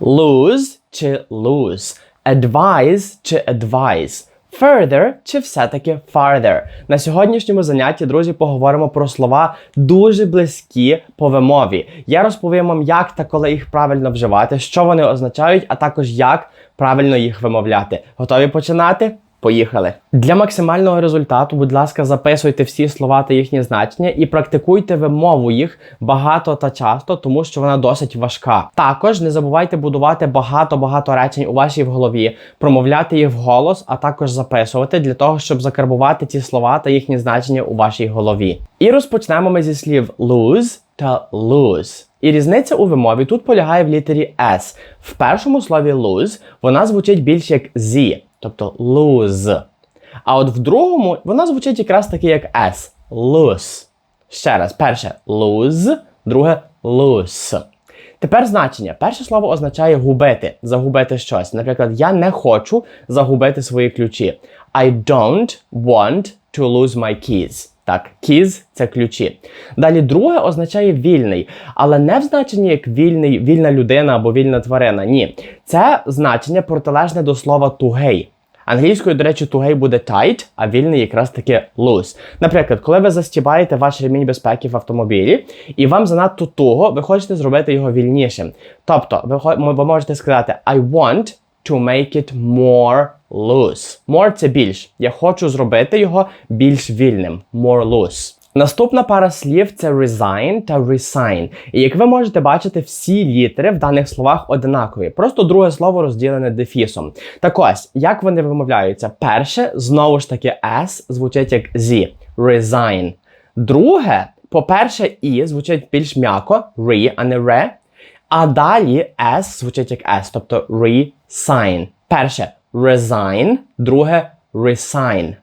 Lose чи lose. Advise чи advise. Further чи все-таки farther. На сьогоднішньому занятті, друзі, поговоримо про слова дуже близькі по вимові. Я розповім вам, як та коли їх правильно вживати, що вони означають, а також як правильно їх вимовляти. Готові починати? Поїхали. Для максимального результату, будь ласка, записуйте всі слова та їхні значення і практикуйте вимову їх багато та часто, тому що вона досить важка. Також не забувайте будувати багато-багато речень у вашій голові, промовляти їх вголос, а також записувати для того, щоб закарбувати ці слова та їхні значення у вашій голові. І розпочнемо ми зі слів lose та lose. І різниця у вимові тут полягає в літері S. В першому слові lose вона звучить більш як Z тобто lose. А от в другому вона звучить якраз таки як S. Lose. Ще раз, перше lose, друге lose. Тепер значення. Перше слово означає губити, загубити щось. Наприклад, я не хочу загубити свої ключі. I don't want to lose my keys. Так, keys – це ключі. Далі друге означає вільний, але не в значенні як вільний, вільна людина або вільна тварина. Ні. Це значення протилежне до слова тугий. Англійською, до речі, тугей буде tight, а вільний якраз таки loose. Наприклад, коли ви застібаєте ваш ремінь безпеки в автомобілі, і вам занадто туго, ви хочете зробити його вільнішим. Тобто, ви можете сказати I want to make it more loose. More – це більш. Я хочу зробити його більш вільним. More loose. Наступна пара слів це resign та resign. І як ви можете бачити, всі літери в даних словах одинакові. Просто друге слово розділене дефісом. Так ось, як вони вимовляються? Перше, знову ж таки, S звучить як Z. Resign. Друге, по-перше, І звучить більш м'яко, re, а не ре. А далі S звучить як S, тобто resign. Перше resign, друге resign.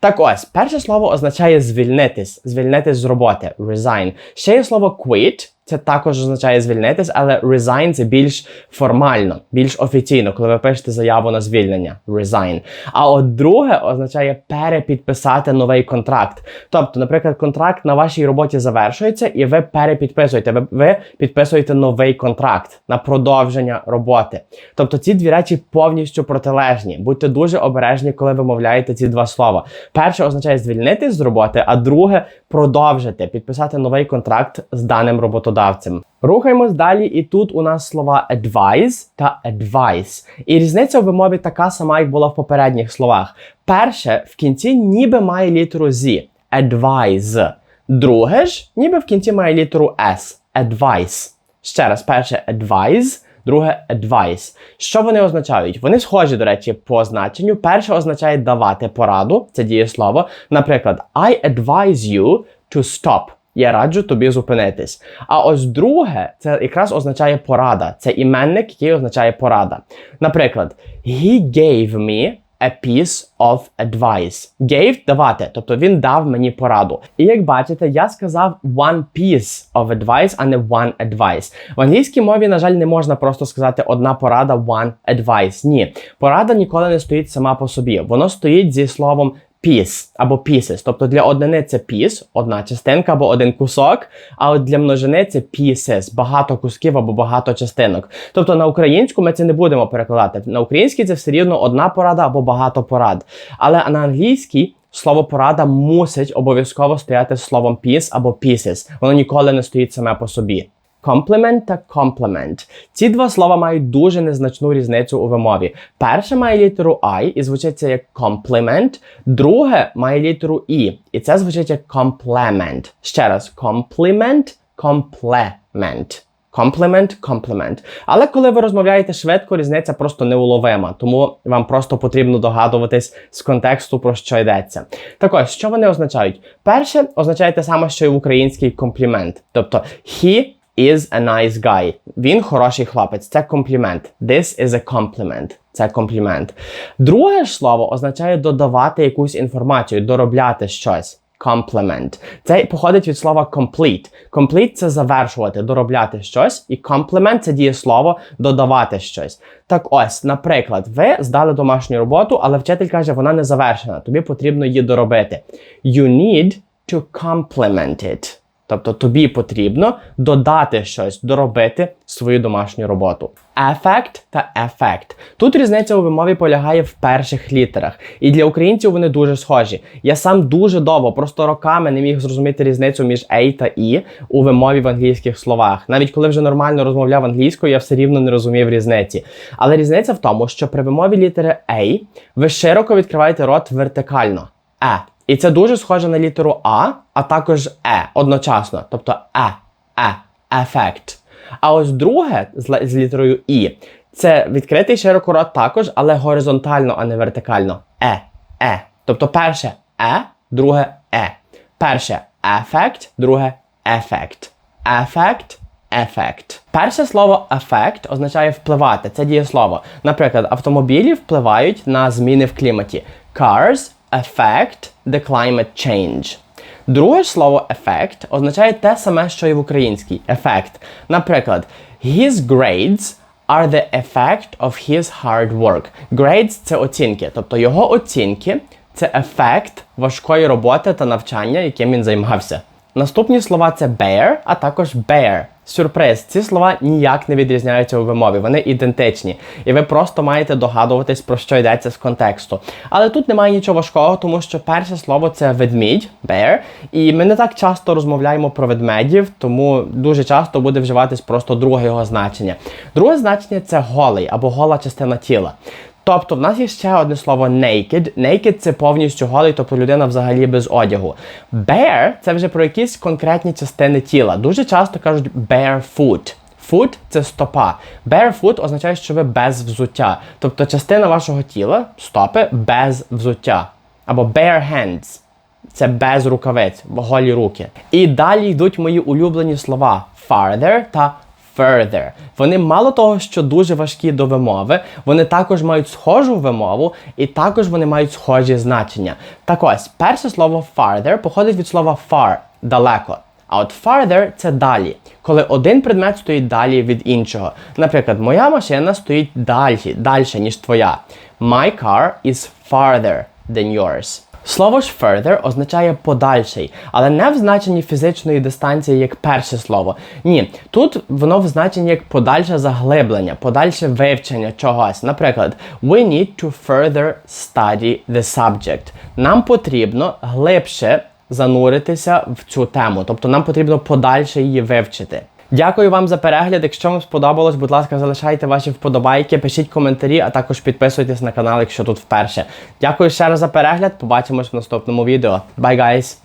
Так ось, перше слово означає звільнитись, звільнитись з роботи, resign. Ще є слово quit, це також означає звільнитись, але resign це більш формально, більш офіційно, коли ви пишете заяву на звільнення. Resign. А от друге означає перепідписати новий контракт. Тобто, наприклад, контракт на вашій роботі завершується, і ви перепідписуєте. Ви, ви підписуєте новий контракт на продовження роботи. Тобто ці дві речі повністю протилежні. Будьте дуже обережні, коли вимовляєте ці два слова. Перше означає звільнитись з роботи, а друге продовжити підписати новий контракт з даним роботодавцем роботодавцем. Рухаємось далі, і тут у нас слова advise та advice. І різниця в вимові така сама, як була в попередніх словах. Перше в кінці ніби має літеру Z advise. Друге ж, ніби в кінці має літеру S advice. Ще раз, перше advise, друге advice. Що вони означають? Вони схожі, до речі, по значенню. Перше означає давати пораду, це дієслово. Наприклад, I advise you to stop я раджу тобі зупинитись. А ось друге, це якраз означає порада. Це іменник, який означає порада. Наприклад, he gave me a piece of advice. Gave давати, тобто він дав мені пораду. І як бачите, я сказав one piece of advice, а не one advice. В англійській мові, на жаль, не можна просто сказати одна порада, one advice. Ні. Порада ніколи не стоїть сама по собі. Воно стоїть зі словом piece або pieces. Тобто для однини це piece, одна частинка або один кусок, а от для множини це pieces, багато кусків або багато частинок. Тобто на українську ми це не будемо перекладати. На українській це все рівно одна порада або багато порад. Але на англійській слово порада мусить обов'язково стояти словом piece або pieces. Воно ніколи не стоїть саме по собі. Compliment та complement. Ці два слова мають дуже незначну різницю у вимові. Перше має літеру I і звучить це як compliment, друге має літеру І, і це звучить як complement. Ще раз, compliment, complement. Compliment, compliment. Але коли ви розмовляєте швидко, різниця просто неуловима, тому вам просто потрібно догадуватись з контексту, про що йдеться. Так ось, що вони означають? Перше означає те саме, що й в український комплімент. Тобто he is a nice guy. Він хороший хлопець. Це комплімент. This is a compliment. Це комплімент. Друге ж слово означає додавати якусь інформацію, доробляти щось. Compliment. Це походить від слова complete. Complete – це завершувати, доробляти щось, і compliment – це дієслово додавати щось. Так ось, наприклад, ви здали домашню роботу, але вчитель каже, вона не завершена. Тобі потрібно її доробити. You need to complement it. Тобто тобі потрібно додати щось, доробити свою домашню роботу. Ефект та ефект. Тут різниця у вимові полягає в перших літерах, і для українців вони дуже схожі. Я сам дуже довго, просто роками не міг зрозуміти різницю між A та І у вимові в англійських словах. Навіть коли вже нормально розмовляв англійською, я все рівно не розумів різниці. Але різниця в тому, що при вимові літери A ви широко відкриваєте рот вертикально. Е. І це дуже схоже на літеру А, а також Е одночасно. Тобто Е, Е, ефект. А ось друге з, літерою І це відкритий широко рот також, але горизонтально, а не вертикально. Е, е. Тобто перше Е, друге Е. Перше ефект, друге ефект. Ефект, ефект. Перше слово ефект означає впливати. Це дієслово. Наприклад, автомобілі впливають на зміни в кліматі. Cars affect the climate change. Друге слово ефект означає те саме, що і в українській ефект. Наприклад, his grades are the effect of his hard work. Grades – це оцінки, тобто його оцінки це ефект важкої роботи та навчання, яким він займався. Наступні слова це bear, а також bear. Сюрприз. Ці слова ніяк не відрізняються у вимові, вони ідентичні. І ви просто маєте догадуватись, про що йдеться з контексту. Але тут немає нічого важкого, тому що перше слово це ведмідь, bear. І ми не так часто розмовляємо про ведмедів, тому дуже часто буде вживатись просто друге його значення. Друге значення це голий або гола частина тіла. Тобто в нас є ще одне слово naked. Naked – це повністю голий, тобто людина взагалі без одягу. Bare – це вже про якісь конкретні частини тіла. Дуже часто кажуть barefoot. Foot – це стопа. Barefoot означає, що ви без взуття. Тобто частина вашого тіла, стопи, без взуття. Або bare hands. Це без рукавиць, голі руки. І далі йдуть мої улюблені слова farther та further. Вони мало того, що дуже важкі до вимови, вони також мають схожу вимову, і також вони мають схожі значення. Так ось, перше слово farther походить від слова far далеко. А от farther це далі, коли один предмет стоїть далі від іншого. Наприклад, моя машина стоїть далі, далі, ніж твоя. My car is farther than yours. Слово ж further означає подальший, але не в значенні фізичної дистанції як перше слово. Ні, тут воно в значенні як подальше заглиблення, подальше вивчення чогось. Наприклад, we need to further study the subject. Нам потрібно глибше зануритися в цю тему, тобто нам потрібно подальше її вивчити. Дякую вам за перегляд. Якщо вам сподобалось, будь ласка, залишайте ваші вподобайки, пишіть коментарі, а також підписуйтесь на канал, якщо тут вперше. Дякую ще раз за перегляд. Побачимось в наступному відео. Bye, guys!